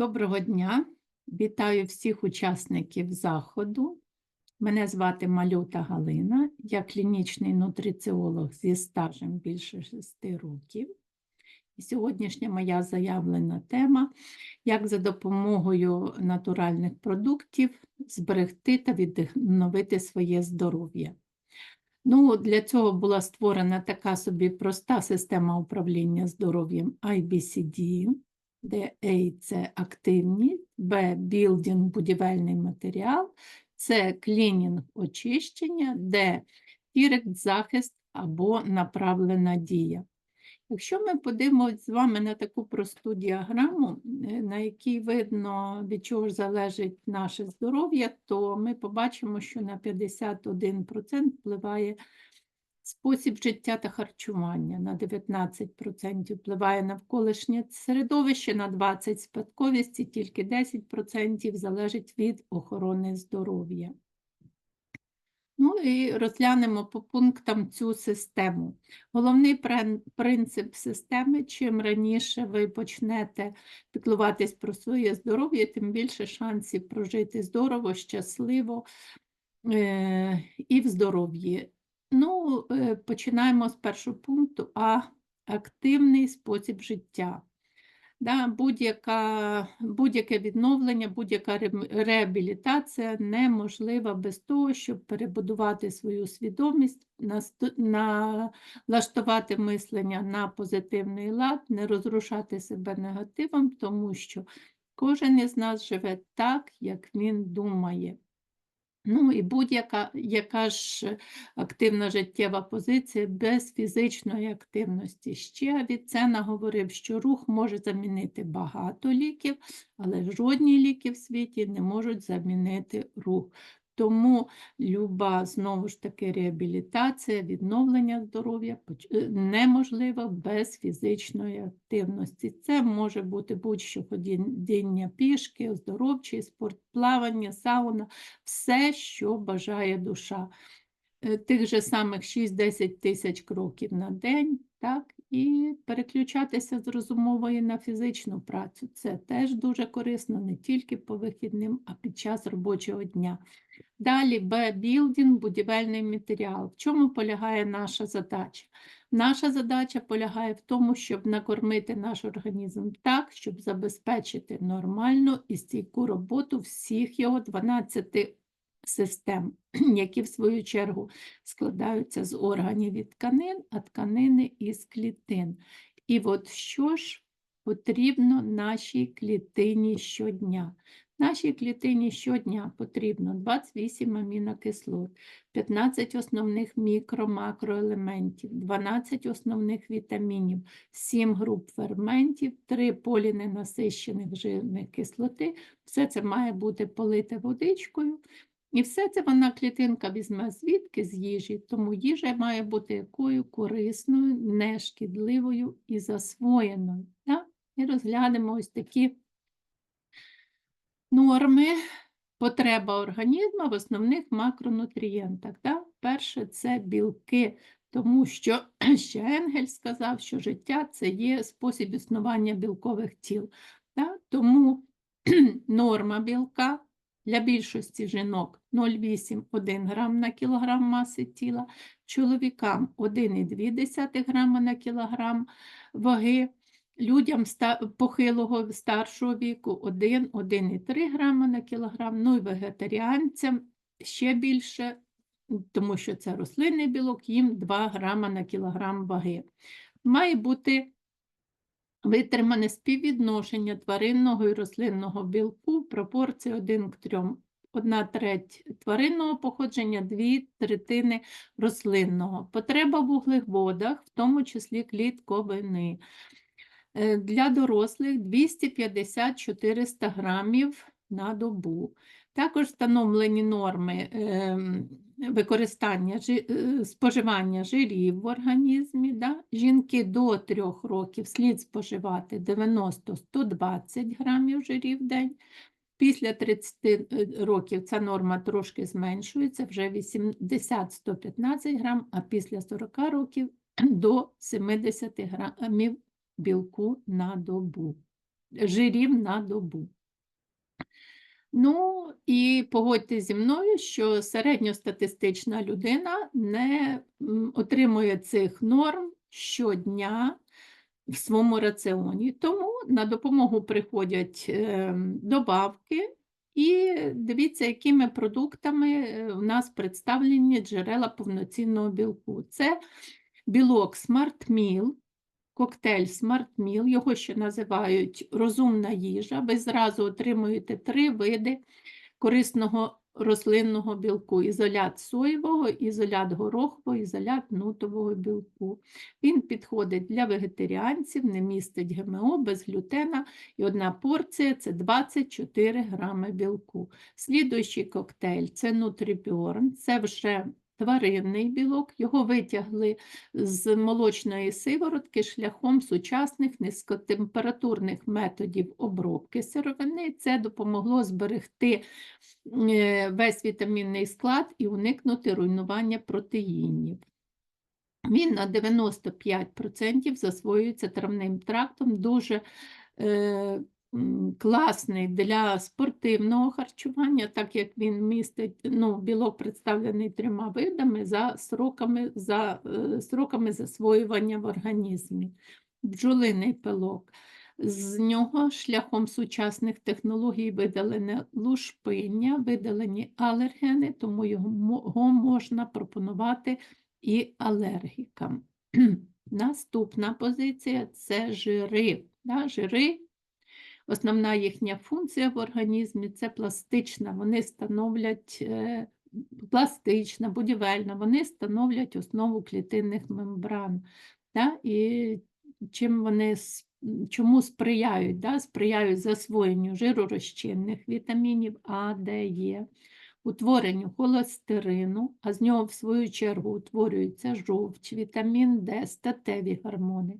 Доброго дня! Вітаю всіх учасників заходу. Мене звати Малюта Галина, я клінічний нутриціолог зі стажем більше 6 років. І сьогоднішня моя заявлена тема як за допомогою натуральних продуктів зберегти та відновити своє здоров'я. Ну, для цього була створена така собі проста система управління здоров'ям IBCD, де A – це активність, B – білдинг, будівельний матеріал, С – клінінг, очищення, Д – дірект, захист або направлена дія. Якщо ми подивимося з вами на таку просту діаграму, е, на якій видно, від чого ж залежить наше здоров'я, то ми побачимо, що на 51% впливає спосіб життя та харчування, на 19% впливає навколишнє середовище, на 20% спадковість і тільки 10% залежить від охорони здоров'я. Ну і розглянемо по пунктам цю систему. Головний принцип системи: чим раніше ви почнете піклуватись про своє здоров'я, тим більше шансів прожити здорово, щасливо е- і в здоров'ї. Е, починаємо з першого пункту, а активний спосіб життя. Да, будь-яке відновлення, будь-яка реабілітація неможлива без того, щоб перебудувати свою свідомість, налаштувати мислення на позитивний лад, не розрушати себе негативом, тому що кожен із нас живе так, як він думає. Ну і будь-яка яка ж активна життєва позиція без фізичної активності. Ще Авіцена говорив, що рух може замінити багато ліків, але жодні ліки в світі не можуть замінити рух. Тому люба, знову ж таки, реабілітація, відновлення здоров'я е, неможливо без фізичної активності. Це може бути будь-що ходіння пішки, оздоровчий спорт, плавання, сауна, все, що бажає душа. Е, Тих же самих 6-10 тисяч кроків на день, так, і переключатися з розумової на фізичну працю. Це теж дуже корисно не тільки по вихідним, а під час робочого дня. Далі Б білдинг, будівельний матеріал. В чому полягає наша задача? Наша задача полягає в тому, щоб накормити наш організм так, щоб забезпечити нормальну і стійку роботу всіх його 12 систем, які в свою чергу складаються з органів і тканин, а тканини із клітин. І от що ж потрібно нашій клітині щодня? Нашій клітині щодня потрібно 28 амінокислот, 15 основних мікро-макроелементів, 12 основних вітамінів, 7 груп ферментів, 3 поліненасищених жирних кислоти. Все це має бути полите водичкою. І все це вона клітинка візьме звідки з їжі, тому їжа має бути якою корисною, нешкідливою і засвоєною. Да? І розглянемо ось такі норми, потреба організму в основних макронутрієнтах. Да? Перше це білки, тому що ще Енгель сказав, що життя це є спосіб існування білкових тіл. Да? Тому норма білка для більшості жінок 0,8-1 грам на кілограм маси тіла, чоловікам 1,2 грама на кілограм ваги, людям похилого старшого віку 1-1,3 грама на кілограм, ну і вегетаріанцям ще більше, тому що це рослинний білок, їм 2 грама на кілограм ваги. Має бути Витримане співвідношення тваринного і рослинного білку в пропорції 1 к 3. Одна треть тваринного походження, дві третини рослинного. Потреба в вуглеводах, в тому числі клітковини. Е, Для дорослих 250-400 грамів на добу. Також встановлені норми ем, використання е, споживання жирів в організмі. Жінки до 3 років слід споживати 90-120 грамів жирів в день. Після 30 е, років ця норма трошки зменшується, вже 80-115 грам, а після 40 років до 70 грамів білку на добу. жирів на добу. Ну і погодьте зі мною, що середньостатистична людина не отримує цих норм щодня в своєму раціоні. Тому на допомогу приходять е, добавки. І дивіться, якими продуктами е, у нас представлені джерела повноцінного білку. Це білок Smart Meal, коктейль Smart Meal, його ще називають розумна їжа. Ви зразу отримуєте три види корисного рослинного білку: ізолят соєвого, ізолят горохового, ізолят нутового білку. Він підходить для вегетаріанців, не містить ГМО, без глютена, і одна порція це 24 грами білку. Слідуючий коктейль це Nutribiorn, це вже тваринний білок, його витягли з молочної сиворотки шляхом сучасних низькотемпературних методів обробки сировини. Це допомогло зберегти е, весь вітамінний склад і уникнути руйнування протеїнів. Він на 95% засвоюється травним трактом, дуже е, класний для спортивного харчування, так як він містить ну, білок представлений трьома видами за сроками, за, е, сроками засвоювання в організмі. Бджолиний пилок. З нього шляхом сучасних технологій видалене лушпиння, видалені алергени, тому його можна пропонувати і алергікам. Наступна позиція це жири. Да, жири, основна їхня функція в організмі це пластична. Вони становлять е, пластична, будівельна, вони становлять основу клітинних мембран. Да, і чим вони чому сприяють? Да? Сприяють засвоєнню жиророзчинних вітамінів А, Д, Е, утворенню холестерину, а з нього, в свою чергу, утворюється жовч, вітамін Д, статеві гормони.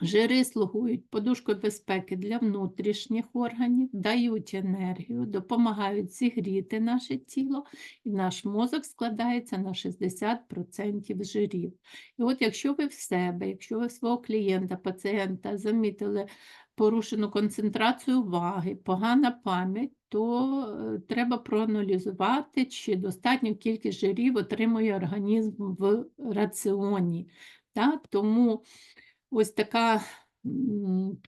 Жири слугують подушкою безпеки для внутрішніх органів, дають енергію, допомагають зігріти наше тіло, і наш мозок складається на 60% жирів. І от якщо ви в себе, якщо ви свого клієнта, пацієнта замітили порушену концентрацію уваги, погана пам'ять, то е, треба проаналізувати, чи достатню кількість жирів отримує організм в раціоні. Так? Тому ось така,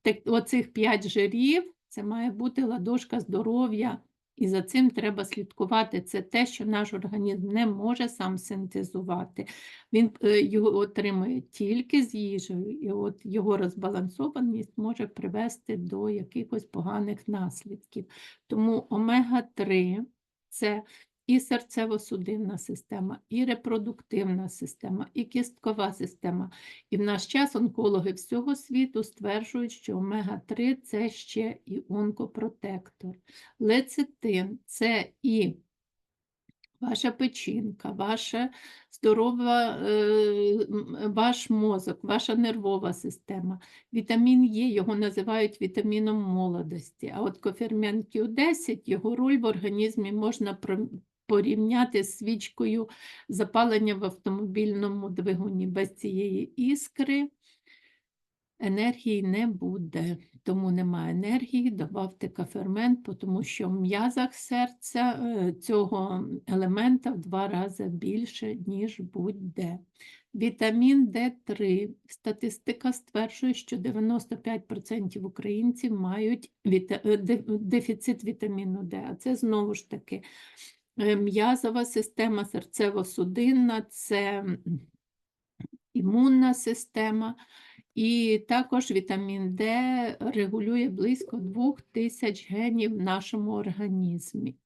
так- оцих 5 жирів, це має бути ладошка здоров'я, і за цим треба слідкувати. Це те, що наш організм не може сам синтезувати. Він е, його отримує тільки з їжею, і от його розбалансованість може привести до якихось поганих наслідків. Тому омега-3 це і серцево-судинна система, і репродуктивна система, і кісткова система. І в наш час онкологи всього світу стверджують, що омега-3 це ще і онкопротектор. Лецитин це і ваша печінка, ваша здорова, е, ваш мозок, ваша нервова система. Вітамін Е, його називають вітаміном молодості. А от кофермент Q10, його роль в організмі можна порівняти з свічкою запалення в автомобільному двигуні. Без цієї іскри енергії не буде. Тому немає енергії, добавте кафермент, тому що в м'язах серця е, цього елемента в два рази більше, ніж будь-де. Вітамін Д3. Статистика стверджує, що 95% українців мають віта- е, дефіцит вітаміну Д. А це знову ж таки м'язова система, серцево-судинна, це імунна система. І також вітамін Д регулює близько 2000 генів в нашому організмі.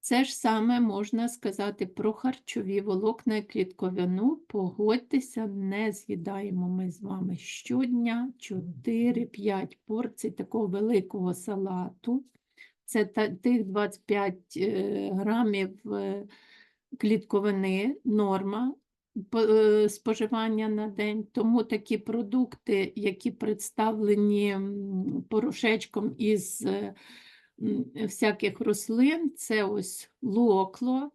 Це ж саме можна сказати про харчові волокна і клітковину. Погодьтеся, не з'їдаємо ми з вами щодня 4-5 порцій такого великого салату. Це тих 25 е, грамів е, клітковини норма е, споживання на день. Тому такі продукти, які представлені порошечком із всяких рослин, це ось локло,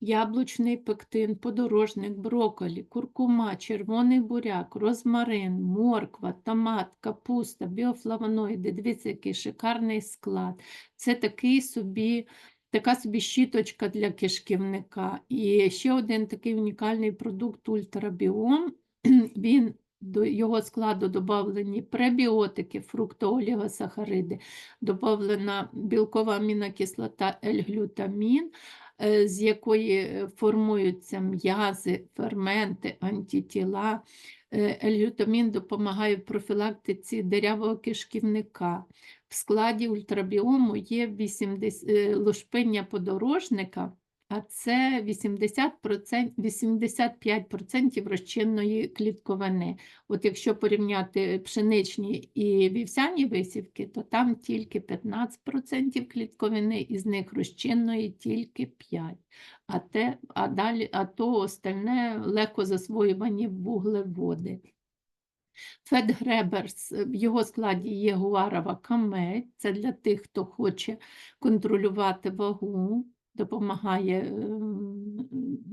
яблучний пектин, подорожник, брокколі, куркума, червоний буряк, розмарин, морква, томат, капуста, біофлавоноїди. Дивіться, який шикарний склад. Це такий собі, така собі щіточка для кишківника. І ще один такий унікальний продукт ультрабіом. Він до його складу додавлені пребіотики, фруктоолігосахариди, додавлена білкова амінокислота L-глютамін, з якої е, формуються м'язи, ферменти, антитіла. Ельгютамін допомагає в профілактиці дирявого кишківника. В складі ультрабіому є 80, лошпиння подорожника, а це 80%, 85% розчинної клітковини. От якщо порівняти пшеничні і вівсяні висівки, то там тільки 15% клітковини, із них розчинної тільки 5%. А, те, а, далі, а то остальне легко засвоювані вуглеводи. Федгреберс, в його складі є гуарова камедь, це для тих, хто хоче контролювати вагу, допомагає ем,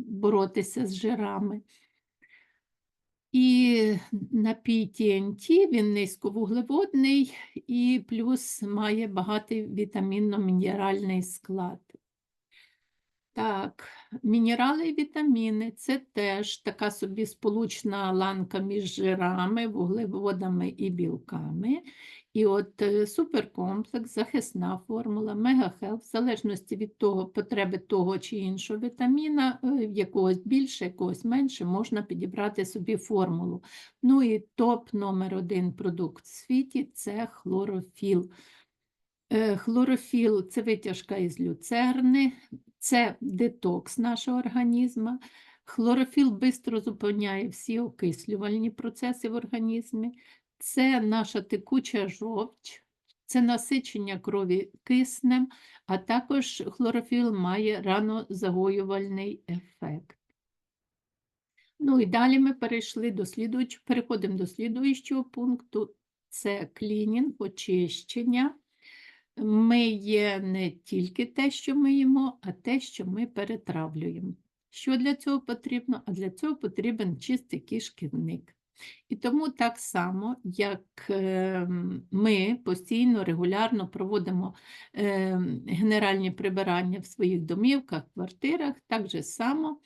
боротися з жирами. І напій TNT, він низьковуглеводний і плюс має багатий вітамінно-мінеральний склад. Так, мінерали і вітаміни це теж така собі сполучна ланка між жирами, вуглеводами і білками. І от е, суперкомплекс, захисна формула, мегахелп, в залежності від того, потреби того чи іншого вітаміна, е, якогось більше, якогось менше, можна підібрати собі формулу. Ну і топ номер один продукт в світі це хлорофіл. Е, Хлорофіл це витяжка із люцерни, це детокс нашого організму. Хлорофіл швидко зупиняє всі окислювальні процеси в організмі. Це наша текуча жовч, це насичення крові киснем, а також хлорофіл має ранозагоювальний ефект. Ну і далі ми перейшли до слідуюч... переходимо до слідуючого пункту. Це клінінг, очищення. Ми є не тільки те, що ми їмо, а те, що ми перетравлюємо. Що для цього потрібно? А для цього потрібен чистий кишківник. І тому так само, як ем, ми постійно, регулярно проводимо ем, генеральні прибирання в своїх домівках, квартирах, так же само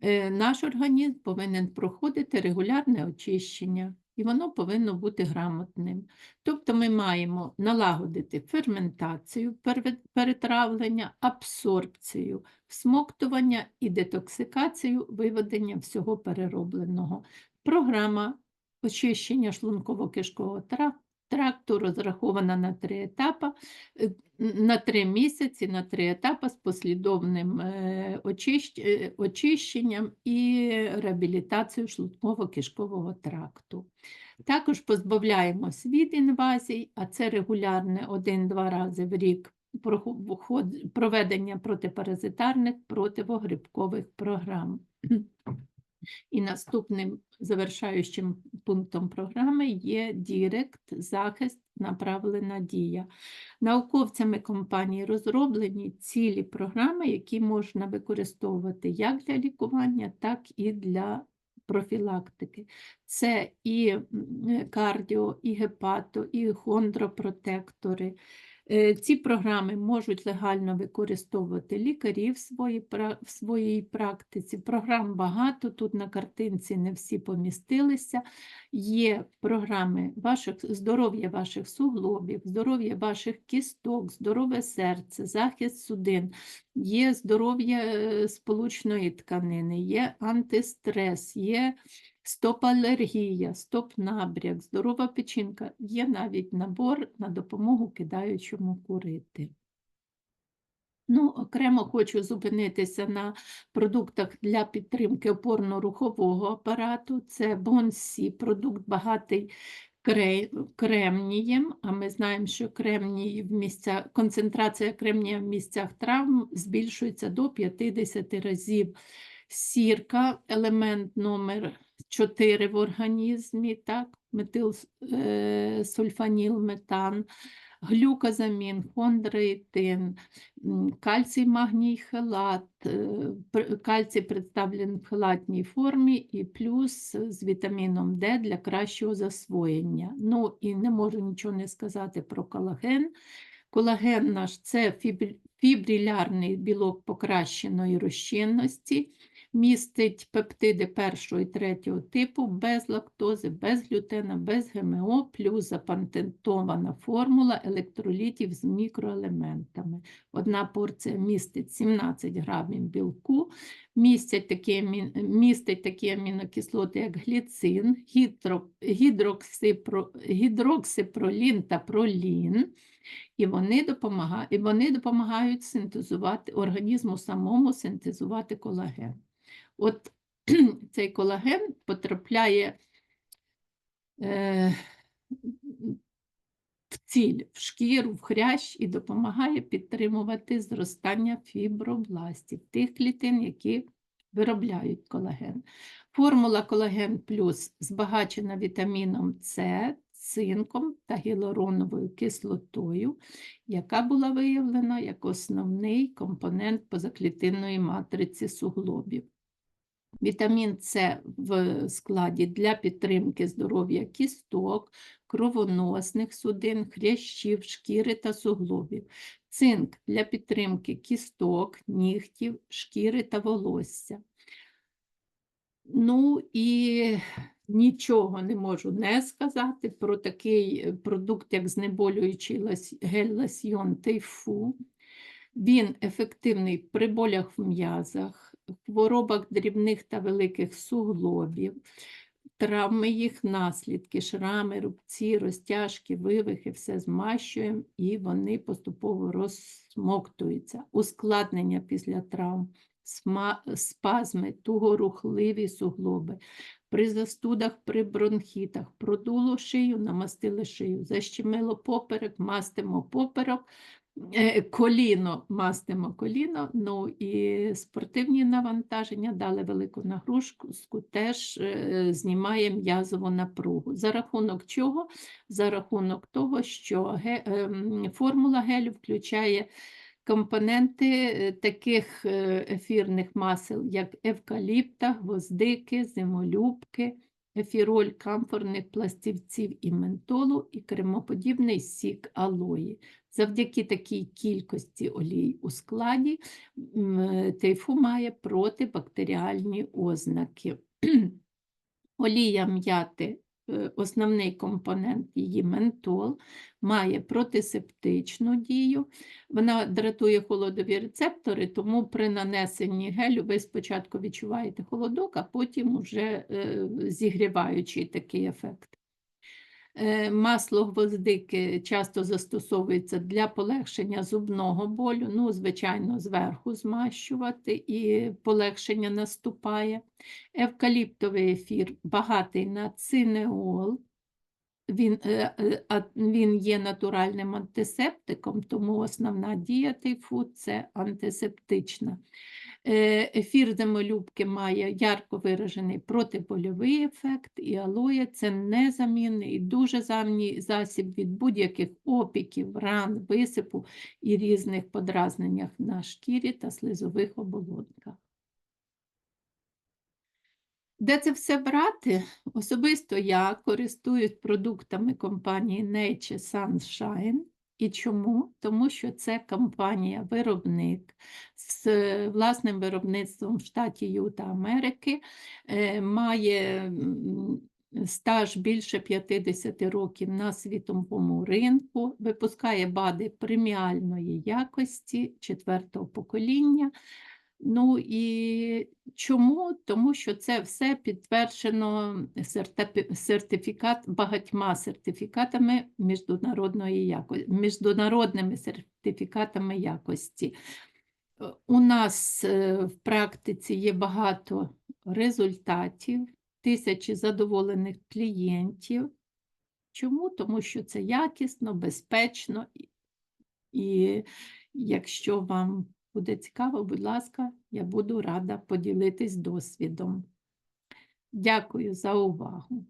е, наш організм повинен проходити регулярне очищення і воно повинно бути грамотним. Тобто ми маємо налагодити ферментацію, перетравлення, абсорбцію, всмоктування і детоксикацію, виведення всього переробленого. Програма очищення шлунково-кишкового тракту розрахована на три етапи, е, на три місяці, на три етапи з послідовним е, е, очищенням і реабілітацією шлунково-кишкового тракту. Також позбавляємось від інвазій, а це регулярне один-два рази в рік проведення протипаразитарних противогрибкових програм. І наступним завершаючим пунктом програми є Дірект, захист, направлена дія. Науковцями компанії розроблені цілі програми, які можна використовувати як для лікування, так і для профілактики. Це і кардіо, і гепато, і хондропротектори. Е, Ці програми можуть легально використовувати лікарі в своїй, в своїй практиці. Програм багато, тут на картинці не всі помістилися. Є програми ваших, здоров'я ваших суглобів, здоров'я ваших кісток, здорове серце, захист судин, є здоров'я е, сполучної тканини, є антистрес, є стоп-алергія, стоп-набряк, здорова печінка. Є навіть набор на допомогу кидаючому курити. Ну, окремо хочу зупинитися на продуктах для підтримки опорно-рухового апарату. Це Бонсі, продукт багатий кремнієм, а ми знаємо, що кремній в місцях, концентрація кремнія в місцях травм збільшується до 50 разів. Сірка, елемент номер 4 в організмі, так, метил, е, глюкозамін, хондроїтин, кальцій, магній, хелат. е, Кальцій представлений в хелатній формі і плюс з вітаміном Д для кращого засвоєння. Ну і не можу нічого не сказати про колаген. Колаген наш це фібр- фібрилярний білок покращеної розчинності, містить пептиди першого і третього типу без лактози, без глютена, без ГМО, плюс запатентована формула електролітів з мікроелементами. Одна порція містить 17 грамів білку, містять такі, містить такі амінокислоти, як гліцин, гідро, гідроксипро, гідроксипролін та пролін. І вони, допомагають, і вони допомагають синтезувати організму самому синтезувати колаген. От цей колаген потрапляє е, в ціль, в шкіру, в хрящ і допомагає підтримувати зростання фібробластів, тих клітин, які виробляють колаген. Формула колаген плюс збагачена вітаміном С, цинком та гіалуроновою кислотою, яка була виявлена як основний компонент позаклітинної матриці суглобів. Вітамін С в складі для підтримки здоров'я кісток, кровоносних судин, хрящів, шкіри та суглобів. Цинк для підтримки кісток, нігтів, шкіри та волосся. Ну і нічого не можу не сказати про такий продукт, як знеболюючий гель-ласьйон Тейфу. Він ефективний при болях в м'язах, хворобах дрібних та великих суглобів, травми їх наслідки, шрами, рубці, розтяжки, вивихи, все змащуємо і вони поступово розсмоктуються. Ускладнення після травм, спазми, тугорухливі суглоби. При застудах, при бронхітах продуло шию, намастили шию, защемило поперек, мастимо поперек, коліно, мастимо коліно, ну і спортивні навантаження дали велику нагрузку, теж е, знімає м'язову напругу. За рахунок чого? За рахунок того, що ем, формула гелю включає компоненти е, таких е, ефірних масел, як евкаліпта, гвоздики, зимолюбки, ефіроль камфорних пластівців і ментолу і кремоподібний сік алої. Завдяки такій кількості олій у складі тейфу має протибактеріальні ознаки. Олія м'яти, е, основний компонент її ментол, має протисептичну дію. Вона дратує холодові рецептори, тому при нанесенні гелю ви спочатку відчуваєте холодок, а потім уже е, зігріваючий такий ефект. Е, Масло гвоздики часто застосовується для полегшення зубного болю. Ну, звичайно, зверху змащувати і полегшення наступає. Евкаліптовий ефір багатий на цинеол. Він, е, е, він є натуральним антисептиком, тому основна дія тайфу – це антисептична. Е, Ефір земолюбки має ярко виражений протибольовий ефект, і алоє – це незамінний і дуже замній засіб від будь-яких опіків, ран, висипу і різних подразненнях на шкірі та слизових оболонках. Де це все брати? Особисто я користуюсь продуктами компанії Nature Sunshine. І чому? Тому що це компанія-виробник з е, власним виробництвом в штаті Юта Америки, е, має стаж більше 50 років на світовому ринку, випускає БАДи преміальної якості четвертого покоління. Ну і чому? Тому що це все підтверджено сертифікат, багатьма сертифікатами міжнародної якості, міжнародними сертифікатами якості. У нас е, в практиці є багато результатів, тисячі задоволених клієнтів. Чому? Тому що це якісно, безпечно, і якщо вам буде цікаво, будь ласка, я буду рада поділитись досвідом. Дякую за увагу.